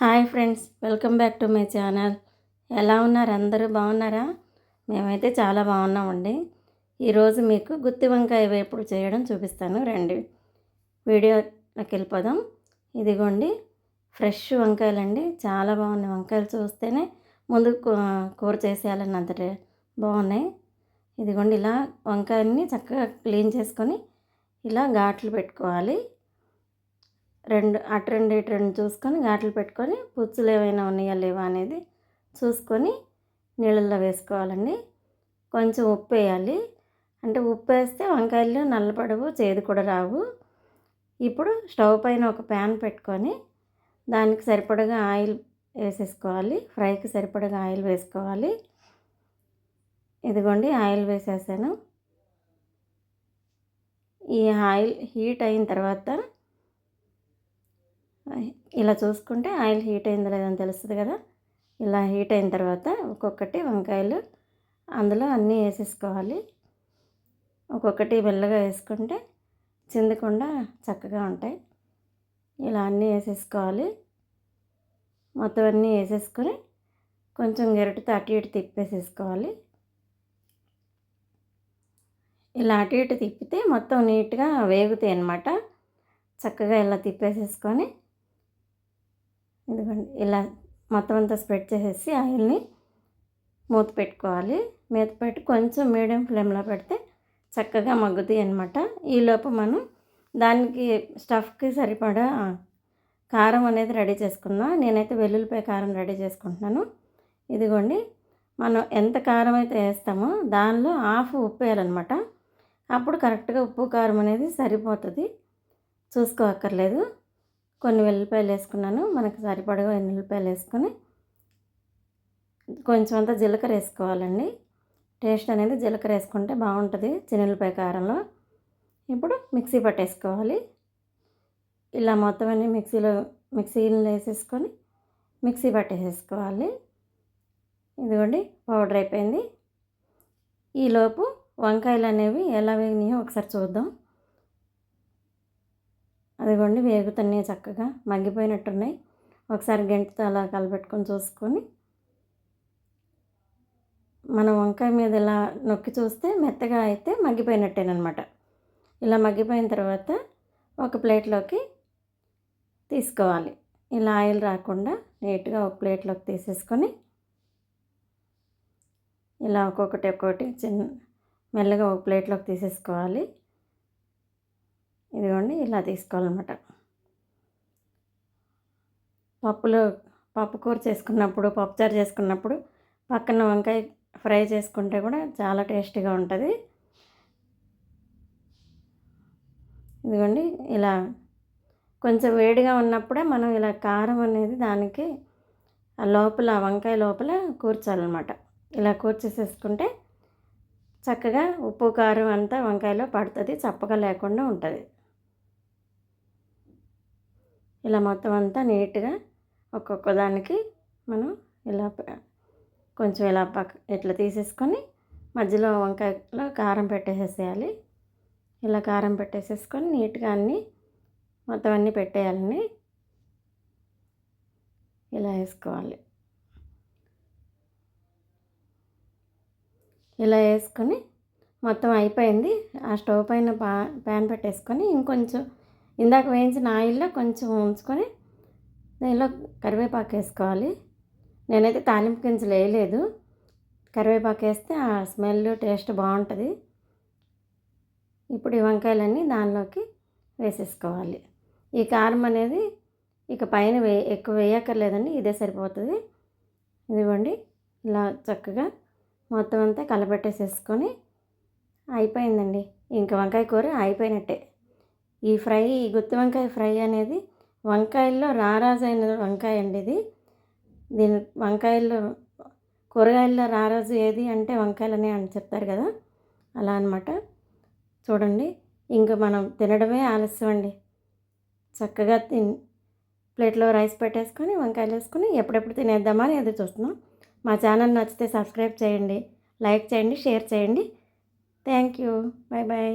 Hi friends welcome back to my channel. ఎలా ఉన్నారు? అందరూ బాగున్నారా? మేమైతే చాలా బాగున్నామండి. ఈరోజు మీకు గుత్తి వంకాయ వేపుడు చేయడం చూపిస్తాను. రండి వీడియోలోకి వెళ్ళిపోదాం. ఇదిగోండి ఫ్రెష్ వంకాయలండి. చాలా బాగున్నాయి. వంకాయలు చూస్తేనే ముందు కూర చేసేయాలని అంతటి బాగున్నాయి. ఇదిగోండి ఇలా వంకాయని చక్కగా క్లీన్ చేసుకొని ఇలా ఘాట్లు పెట్టుకోవాలి. రెండు అటు రెండు ఇటు రెండు చూసుకొని ఘాట్లు పెట్టుకొని పుచ్చులు ఏమైనా ఉన్నాయా లేవా అనేది చూసుకొని నీళ్ళల్లో వేసుకోవాలండి. కొంచెం ఉప్పు వేయాలి. అంటే ఉప్పు వేస్తే వంకాయలు నల్లపడవు చేదు కూడా రావు. ఇప్పుడు స్టవ్ పైన ఒక ప్యాన్ పెట్టుకొని దానికి సరిపడగా ఆయిల్ వేసేసుకోవాలి. ఫ్రైకి సరిపడగా ఆయిల్ వేసుకోవాలి. ఇదిగోండి ఆయిల్ వేసేసాను. ఈ ఆయిల్ హీట్ అయిన తర్వాత ఇలా చూసుకుంటే ఆయిల్ హీట్ అయిందో లేదని తెలుస్తుంది కదా. ఇలా హీట్ అయిన తర్వాత ఒక్కొక్కటి వంకాయలు అందులో అన్నీ వేసేసుకోవాలి. ఒక్కొక్కటి మెల్లగా వేసుకుంటే చిందకుండా చక్కగా ఉంటాయి. ఇలా అన్నీ వేసేసుకోవాలి. మొత్తం అన్నీ వేసేసుకొని కొంచెం గెరటితో అటు ఇటు తిప్పేసేసుకోవాలి. ఇలా అటు ఇటు తిప్పితే మొత్తం నీట్గా వేగుతాయి అన్నమాట. చక్కగా ఇలా తిప్పేసేసుకొని ఇదిగోండి ఇలా మొత్తం అంతా స్ప్రెడ్ చేసేసి ఆయిల్ని మూత పెట్టుకోవాలి. మూత పెట్టి కొంచెం మీడియం ఫ్లేమ్లో పెడితే చక్కగా మగ్గుతాయి అనమాట ఈలోపు మనం దానికి స్టఫ్కి సరిపడా కారం అనేది రెడీ చేసుకుందాం. నేనైతే వెల్లుల్లిపాయ కారం రెడీ చేసుకుంటున్నాను. ఇదిగోండి మనం ఎంత కారం అయితే వేస్తామో దానిలో హాఫ్ ఉప్పు వేయాలన్నమాట. అప్పుడు కరెక్ట్గా ఉప్పు కారం అనేది సరిపోతుంది. చూసుకోక్కర్లేదు కొన్ని వెల్లిపాయలు వేసుకున్నాను. మనకు సరిపడగా వెల్లిపాయలు వేసుకొని కొంచెం అంతా జీలకర్ర వేసుకోవాలండి. టేస్ట్ అనేది జీలకర్ర వేసుకుంటే బాగుంటుంది చిన్నెల్లిపాయ కారంలో. ఇప్పుడు మిక్సీ పట్టేసుకోవాలి. ఇలా మొత్తం అన్ని మిక్సీలో మిక్సీలో వేసేసుకొని మిక్సీ పట్టేసేసుకోవాలి. ఇదిగోండి పౌడర్ అయిపోయింది. ఈలోపు వంకాయలు అనేవి ఎలా వేగినాయో ఒకసారి చూద్దాం. అదిగోండి వేగుతున్నాయి చక్కగా మగ్గిపోయినట్టున్నాయి. ఒకసారి గంటతో అలా కలపెట్టుకొని చూసుకొని మనం వంకాయ మీద ఇలా నొక్కి చూస్తే మెత్తగా అయితే మగ్గిపోయినట్టేనమాట. ఇలా మగ్గిపోయిన తర్వాత ఒక ప్లేట్లోకి తీసుకోవాలి. ఇలా ఆయిల్ రాకుండా నీట్గా ఒక ప్లేట్లోకి తీసేసుకొని ఇలా ఒక్కొక్కటి ఒక్కొక్కటి చిన్న మెల్లగా ఒక ప్లేట్లోకి తీసేసుకోవాలి. ఇదిగోండి ఇలా తీసుకోవాలన్నమాట. పప్పులో పప్పు కూర చేసుకున్నప్పుడు పప్పుచారు చేసుకున్నప్పుడు పక్కన వంకాయ ఫ్రై చేసుకుంటే కూడా చాలా టేస్టీగా ఉంటుంది. ఇదిగోండి ఇలా కొంచెం వేడిగా ఉన్నప్పుడే మనం ఇలా కారం అనేది దానికి లోపల వంకాయ లోపల కూర్చాలన్నమాట. ఇలా కూర్చేసేసుకుంటే చక్కగా ఉప్పు కారం అంతా వంకాయలో పడుతుంది చప్పగా లేకుండా ఉంటుంది. ఇలా మొత్తం అంతా నీట్గా ఒక్కొక్క దానికి మనం ఇలా కొంచెం ఇలా పక్క ఇట్లా తీసేసుకొని మధ్యలో వంకాయలో కారం పెట్టేసేయాలి ఇలా కారం పెట్టేసేసుకొని నీట్గా అన్నీ మొత్తం అన్నీ పెట్టేయాలని ఇలా వేసుకోవాలి. ఇలా వేసుకొని మొత్తం అయిపోయింది. ఆ స్టవ్ పైన పా ప్యాన్ పెట్టేసుకొని ఇంకొంచెం ఇందాక వేయించిన ఆయిల్లో కొంచెం ఉంచుకొని దీనిలో కరివేపాకు వేసుకోవాలి. నేనైతే తాలింపు గింజలు వేయలేదు. కరివేపాకు వేస్తే ఆ స్మెల్ టేస్ట్ బాగుంటుంది. ఇప్పుడు ఈ వంకాయలన్నీ దానిలోకి వేసేసుకోవాలి. ఈ కారం అనేది ఇక పైన వే ఎక్కువ వేయక్కర్లేదండి ఇదే సరిపోతుంది. ఇదిగోండి ఇలా చక్కగా మొత్తం అంతా కలపెట్టేసేసుకొని అయిపోయిందండి. ఇంకా వంకాయ కూర అయిపోయినట్టే. ఈ ఫ్రై ఈ గుత్తి వంకాయ ఫ్రై అనేది వంకాయల్లో రారాజైన వంకాయ అండి ఇది. దీని వంకాయల్లో కూరగాయల్లో రారాజు ఏది అంటే వంకాయలనే అని చెప్తారు కదా. అలా అనమాట చూడండి ఇంకా మనం తినడమే ఆలస్యం అండి. చక్కగా తిన్ ప్లేట్లో రైస్ పెట్టేసుకొని వంకాయలు వేసుకొని ఎప్పుడెప్పుడు తినేద్దామని ఎదురు చూస్తున్నాం. మా ఛానల్ నచ్చితే సబ్స్క్రైబ్ చేయండి లైక్ చేయండి షేర్ చేయండి. Thank you. Bye bye